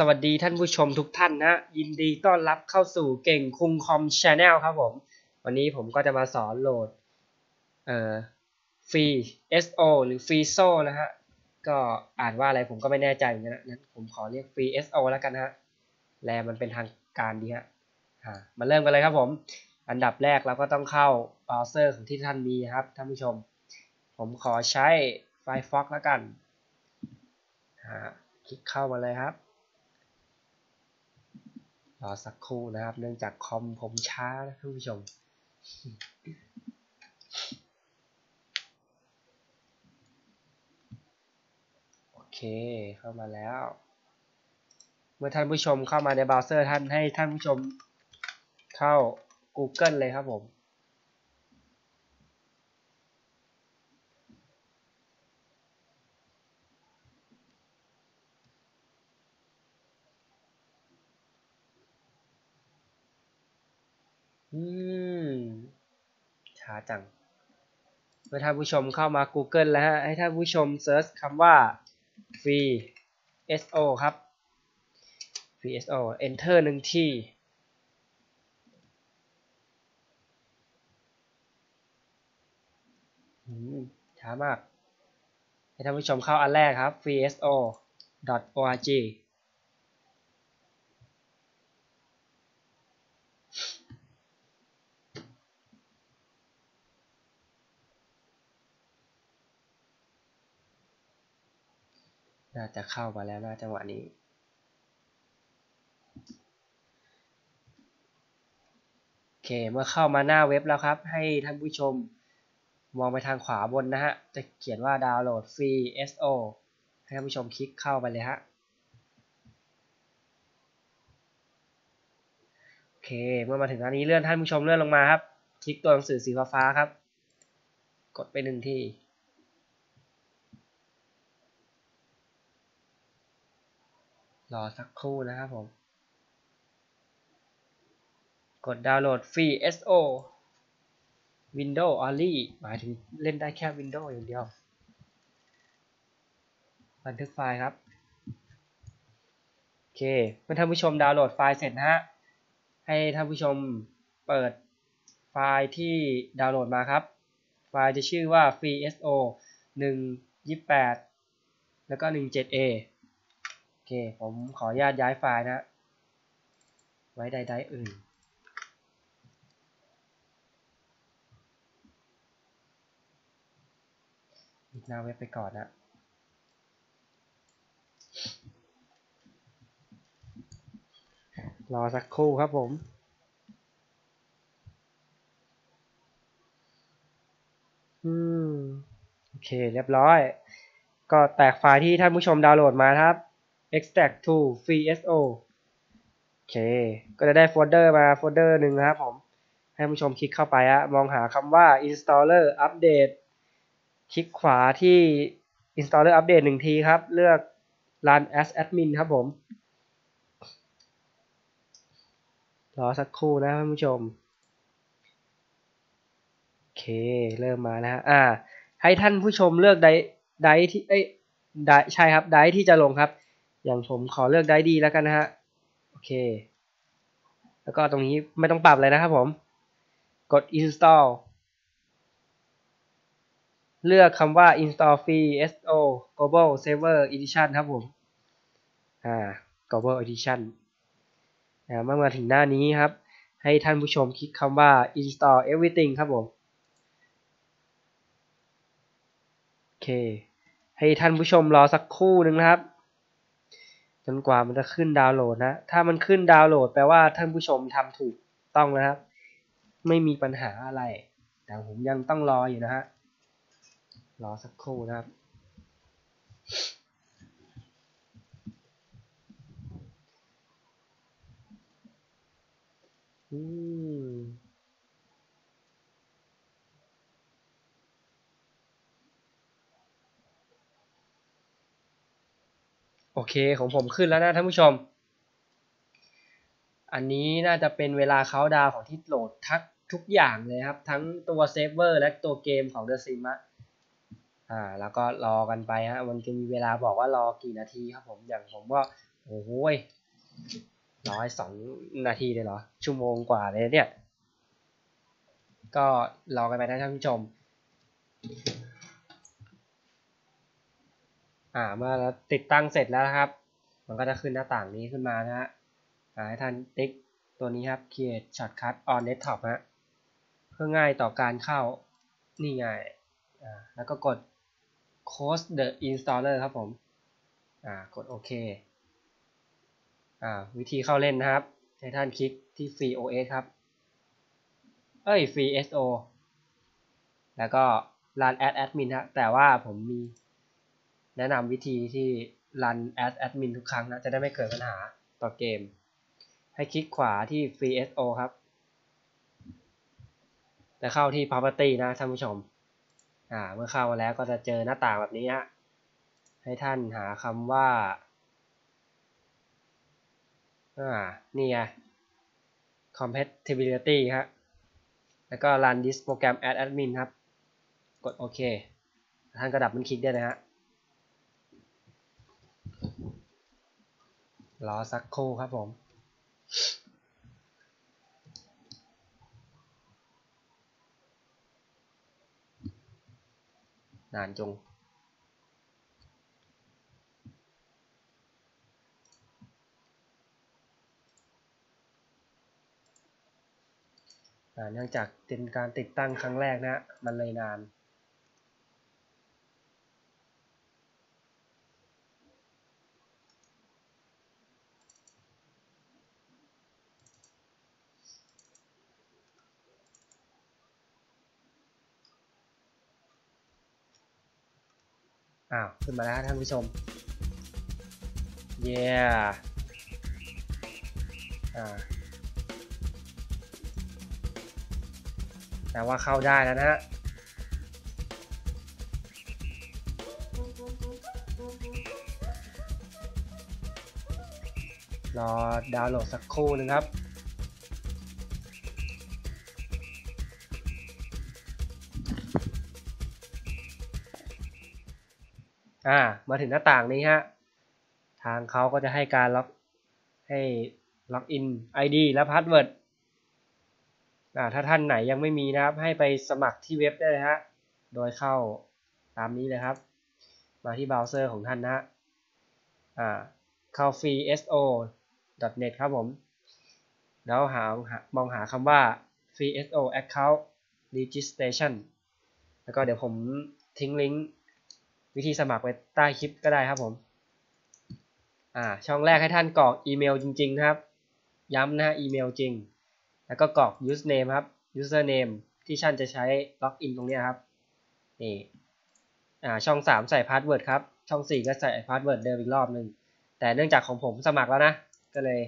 สวัสดีท่านผู้ชมทุกท่านนะ ยินดีต้อนรับเข้าสู่เก่งคุงคอมชาแนลครับผม วันนี้ผมก็จะมาสอนโหลดเอ่อฟรี SO หรือ Free s o นะฮะ ก็อ่านว่าอะไรผมก็ไม่แน่ใจนะนั้นผมขอเรียก Free SO แล้วกันฮะแลมันเป็นทางการดีฮะมาเริ่มกันเลยครับผม อันดับแรกเราก็ต้องเข้าเบราว์เซอร์ของที่ท่านมีครับท่านผู้ชม ผมขอใช้ Firefox แล้วกันคลิกเข้ามาเลยครับ อสักครู่นะครับ เนื่องจากคอมผมช้านะท่านผู้ชม โอเคเข้ามาแล้ว เมื่อท่านผู้ชมเข้ามาในเบราว์เซอร์ท่านให้ท่านผู้ชมเข้า Google เลยครับผม อืมช้าจัง เมื่อท่านผู้ชมเข้ามา Google แล้วฮะ ให้ท่านผู้ชมเซิร์ชคำว่า free so ครับ free so enter หนึ่งที่ช้ามาก ให้ท่านผู้ชมเข้าอันแรกครับ freeso.org น่าจะเข้ามาแล้วนะจังหวะนี้ โอเค เมื่อเข้ามาหน้าเว็บแล้วครับ ให้ท่านผู้ชมมองไปทางขวาบนนะฮะ จะเขียนว่าดาวน์โหลดฟรี SO ให้ท่านผู้ชมคลิกเข้าไปเลยฮะ โอเค เมื่อมาถึงตอนนี้เลื่อนท่านผู้ชมเลื่อนลงมาครับ คลิกตัวหนังสือสีฟ้าครับ กดไปหนึ่งที่ รอสักครู่นะครับผม กดดาวน์โหลดฟรี SO Windows Only หมายถึงเล่นได้แค่ Windows อย่างเดียว บันทึกไฟล์ครับ โอเค เมื่อท่านผู้ชมดาวน์โหลดไฟล์เสร็จนะฮะ ให้ท่านผู้ชมเปิดไฟล์ที่ดาวน์โหลดมาครับ ไฟล์จะชื่อว่า freeso 128 แล้วก็ 17a เค ผมขออนุญาตย้ายไฟล์นะ ไว้ใดๆอื่นปิดหน้าเว็บไปก่อนนะรอสักครู่ครับผม อืม โอเค เรียบร้อย ก็แตกไฟล์ที่ท่านผู้ชมดาวน์โหลดมาครับ extract to FSO โอเค ก็จะได้โฟลเดอร์มาโฟลเดอร์หนึ่งนะครับผม ให้ผู้ชมคลิกเข้าไปอะมองหาคำว่า installer update คลิกขวาที่ installer update หนึ่งทีครับ เลือก run as admin ครับผม รอสักครู่นะท่านผู้ชม โอเค เริ่มมานะฮะ อ่า ให้ท่านผู้ชมเลือกไดไดที่ เอ้ยไดใช่ครับ ไดที่จะลงครับ อย่างผมขอเลือกได้ดีแล้วกันนะฮะ โอเค แล้วก็ตรงนี้ไม่ต้องปรับเลยนะครับผม กด install เลือกคำว่า install free so global server edition ครับผม อ่า global edition นะเมื่อมาถึงหน้านี้ครับ ให้ท่านผู้ชมคลิกคำว่า install everything ครับผม โอเค ให้ท่านผู้ชมรอสักครู่หนึ่งนะครับ จนกว่ามันจะขึ้นดาวน์โหลดนะ ถ้ามันขึ้นดาวน์โหลดแปลว่าท่านผู้ชมทำถูกต้องนะครับ ไม่มีปัญหาอะไร แต่ผมยังต้องรออยู่นะฮะ รอสักครู่นะครับอืม โอเคของผมขึ้นแล้วนะท่านผู้ชม อันนี้น่าจะเป็นเวลาเขาดาวของที่โหลดทักทุกอย่างเลยครับ ทั้งตัวเซฟเวอร์และตัวเกมของ The Sim อะอ่าแล้วก็รอกันไปฮะมันจะมีเวลาบอกว่ารอกี่นาทีครับผมอย่างผมก็โอ้โหร้อยสองนาทีเลยเหรอ ชั่วโมงกว่าเลยเนี่ย ก็รอกันไปนะท่านผู้ชม อ่าเมื่อเราติดตั้งเสร็จแล้วครับ มันก็จะขึ้นหน้าต่างนี้ขึ้นมานะฮะให้ท่านติ๊กตัวนี้ครับ create shortcut on desktop ฮะเพื่อง่ายต่อการเข้านี่ไงอ่าแล้วก็กด close the installer ครับผมอ่ากดโอเคอ่าวิธีเข้าเล่นนะครับ ให้ท่านคลิกที่ free OS ครับ เอ้ย free SO แล้วก็ run as admin ฮะแต่ว่าผมมี แนะนำวิธีที่ run as admin ทุกครั้งนะ จะได้ไม่เกิดปัญหาต่อเกม ให้คลิกขวาที่ free SO ครับ จะเข้าที่ property นะท่านผู้ชม อ่า เมื่อเข้ามาแล้วก็จะเจอหน้าต่างแบบนี้ฮะ ให้ท่านหาคำว่า อ่า นี่ไง compatibility ฮะ แล้วก็ run this program as admin ครับ กดโอเค ท่านก็ดับมันคลิกได้นะฮะ รอสักครู่ครับผมนานจง เนื่องจากเป็นการติดตั้งครั้งแรกนะ มันเลยนาน อ้าว ขึ้นมาแล้วท่านผู้ชม เย้อ่าแต่ว่าเข้าได้แล้วนะฮะรอดาวน์โหลดสักครู่นึงครับ อ่า มาถึงหน้าต่างนี้ฮะ ทางเขาก็จะให้การล็อกให้ล็อกอิน ID และพาสเวิร์ดถ้าท่านไหนยังไม่มีนะครับ ให้ไปสมัครที่เว็บได้เลยฮะ โดยเข้าตามนี้เลยครับ มาที่เบราว์เซอร์ของท่านนะอ่า เข้า freeso.net ครับผม แล้วหามองหาคำว่า freeso account registration แล้วก็เดี๋ยวผมทิ้งลิงก์ วิธีสมัครไว้ใต้คลิปก็ได้ครับผมอ่าช่องแรกให้ท่านกรอกอีเมลจริง ๆ นะครับ ย้ำนะอีเมลจริง แล้วก็กรอก username ครับ username ที่ท่านจะใช้ล็อกอินตรงนี้ครับนี่อ่าช่อง 3 ใส่พาสเวิร์ดครับ ช่อง 4 ก็ใส่พาสเวิร์ดเดิมอีกรอบหนึ่งแต่เนื่องจากของผมสมัครแล้วนะ ก็เลย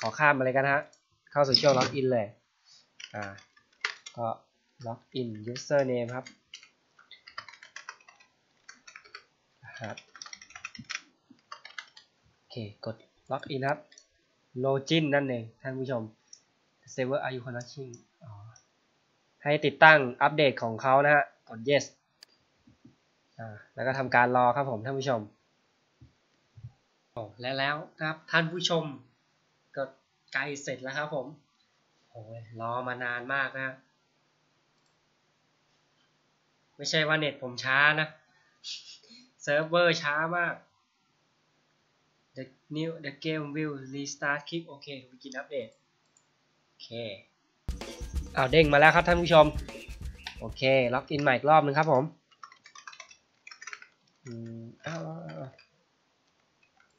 ขอข้ามมาเลยกันฮะ เข้าสู่ช่วงล็อกอินเลย อ่า ก็ล็อกอิน username ครับ ครับโอเคกดล็อกอินครับ login นั่นเองท่านผู้ชม server are you connecting ให้ติดตั้งอัปเดตของเขานะฮะกด yes แล้วก็ทำการรอครับผมท่านผู้ชมโอ้และแล้วครับท่านผู้ชมก็ใกล้เสร็จแล้วครับผมโอ้ยรอมานานมากนะไม่ใช่ว่าเน็ตผมช้านะ เซิร์ฟเวอร์ช้ามาก the new the game will restart click OK to begin update โอเคเอาเด้งมาแล้วครับท่านผู้ชม โอเค ล็อกอินใหม่อีกรอบนึงครับผมอืมอ้าว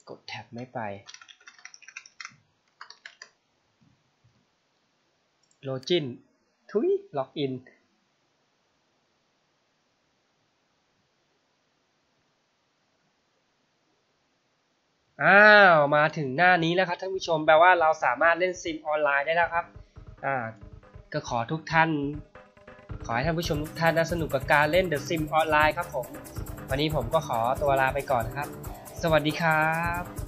กดแท็บไม่ไปโลจินทุยล็อกอิน อ้าวมาถึงหน้านี้แล้วครับท่านผู้ชมแปลว่าเราสามารถเล่นซิมออนไลน์ได้แล้วครับอ่าก็ขอทุกท่าน ขอให้ท่านผู้ชมทุกท่านนะสนุกกับการเล่นเดอะซิมออนไลน์ครับผม วันนี้ผมก็ขอตัวลาไปก่อนครับ สวัสดีครับ